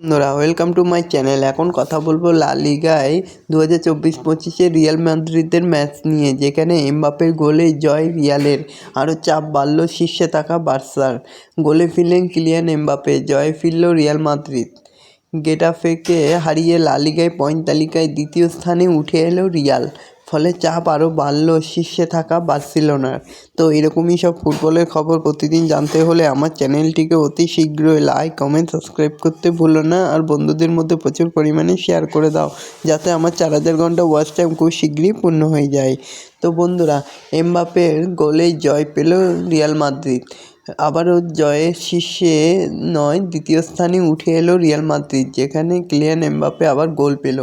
বন্ধুরা welcome to my channel এখন কথা বলব লা লিগায় দু হাজার চব্বিশ পঁচিশে রিয়াল মাদ্রিদের ম্যাচ নিয়ে, যেখানে এমবাপের গোলে জয় রিয়ালের আরও চাপ বাড়ল শীর্ষে থাকা বার্সার। গোলে ফিরলেন কিলিয়ান এমবাপে জয় ফিরল রিয়াল মাদ্রিদ গেটাফেকে হারিয়ে লা লিগায় পয়েন্ট তালিকায় দ্বিতীয় স্থানে উঠে এলো রিয়াল ফলে চাপ আরও বাড়ল, শীর্ষে থাকা বার্সেলোনার। তো এরকমই সব ফুটবলের খবর প্রতিদিন জানতে হলে আমার চ্যানেলটিকে অতি শীঘ্রই লাইক কমেন্ট সাবস্ক্রাইব করতে ভুলো না। আর বন্ধুদের মধ্যে প্রচুর পরিমাণে শেয়ার করে দাও, যাতে আমার চার হাজার ঘণ্টা ওয়াচ টাইম খুব শীঘ্রই পূর্ণ হয়ে যায়। তো বন্ধুরা এমবাপের গোলে জয় পেল রিয়াল মাদ্রিদ। আবারও জয়ের শীর্ষে নয়, দ্বিতীয় স্থানে উঠে এলো রিয়াল মাদ্রিদ, যেখানে ক্লিয়ান এমবাপে আবার গোল পেল।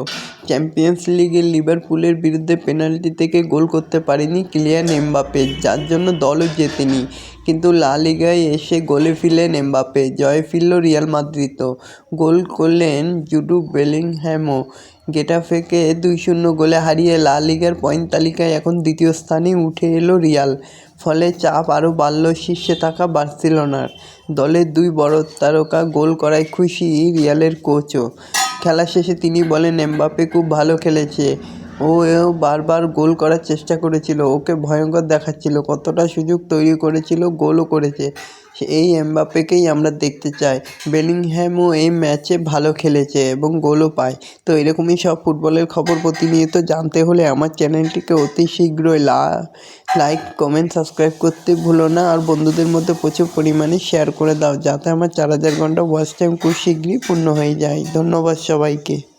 চ্যাম্পিয়ন্স লিগে লিভারপুলের বিরুদ্ধে পেনাল্টি থেকে গোল করতে পারেনি ক্লিয়ান এমবাপে যার জন্য দলও জেতেনি। কিন্তু লা লিগায় এসে গোলে ফিরলেন এমবাপে জয় ফিরল রিয়াল মাদ্রিদও গোল করলেন জুডু বেলিংহ্যামও গেটাফেকে দুই শূন্য গোলে হারিয়ে লা লিগার পয়েন্ট তালিকায় এখন দ্বিতীয় স্থানে উঠে এলো রিয়াল ফলে চাপ আরও বাড়ল শীর্ষে থাকা বার্সেলোনার দলের দুই বড় তারকা গোল করায় খুশি রিয়ালের কোচও খেলা শেষে তিনি বলেন এমবাপে খুব ভালো খেলেছে। ও এও বারবার গোল করার চেষ্টা করেছিল, ওকে ভয়ঙ্কর দেখাচ্ছিল, কতটা সুযোগ তৈরি করেছিল, গোলও করেছে। এই এমবাপ্পেকেই আমরা দেখতে চাই। বেলিংহ্যামও এই ম্যাচে ভালো খেলেছে এবং গোলও পায়। তো এরকমই সব ফুটবলের খবর প্রতিনিয়ত জানতে হলে আমার চ্যানেলটিকে অতি শীঘ্রই লা, লাইক, কমেন্ট, সাবস্ক্রাইব করতে ভুলো না। আর বন্ধুদের মধ্যে প্রচুর পরিমাণে শেয়ার করে দাও, যাতে আমার চার হাজার ঘণ্টা ওয়াচ টাইম খুব শীঘ্রই পূর্ণ হয়ে যায়। ধন্যবাদ সবাইকে।